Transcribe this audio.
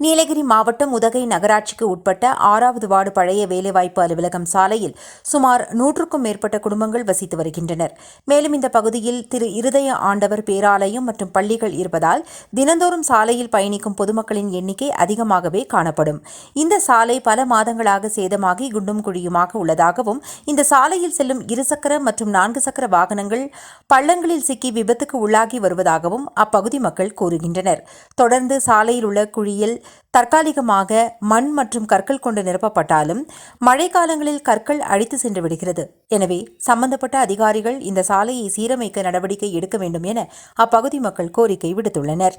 நீலகிரி மாவட்டம் உதகை நகராட்சிக்கு உட்பட்ட ஆறாவது வார்டு பழைய வேலைவாய்ப்பு அலுவலகம் சாலையில் சுமார் நூற்றுக்கும் மேற்பட்ட குடும்பங்கள் வசித்து வருகின்றனர். மேலும் இந்த பகுதியில் திரு இருதய ஆண்டவர் பேராலயம் மற்றும் பள்ளிகள் இருப்பதால் தினந்தோறும் சாலையில் பயணிக்கும் பொதுமக்களின் எண்ணிக்கை அதிகமாகவே காணப்படும். இந்த சாலை பல மாதங்களாக சேதமாகி குண்டும் குழியுமாக உள்ளதாகவும் இந்த சாலையில் செல்லும் இருசக்கர மற்றும் நான்கு சக்கர வாகனங்கள் பள்ளங்களில் சிக்கி விபத்துக்கு உள்ளாகி வருவதாகவும் அப்பகுதி மக்கள் கூறுகின்றனர். தொடர்ந்து சாலையில் உள்ள குழியில் தற்காலிகமாக மண் மற்றும் கற்கள் கொண்டு நிரப்பப்பட்டாலும் மழைக்காலங்களில் கற்கள் அழித்து சென்று விடுகிறது. எனவே சம்பந்தப்பட்ட அதிகாரிகள் இந்த சாலையை சீரமைக்க நடவடிக்கை எடுக்க வேண்டும் என அப்பகுதி மக்கள் கோரிக்கை விடுத்துள்ளனர்.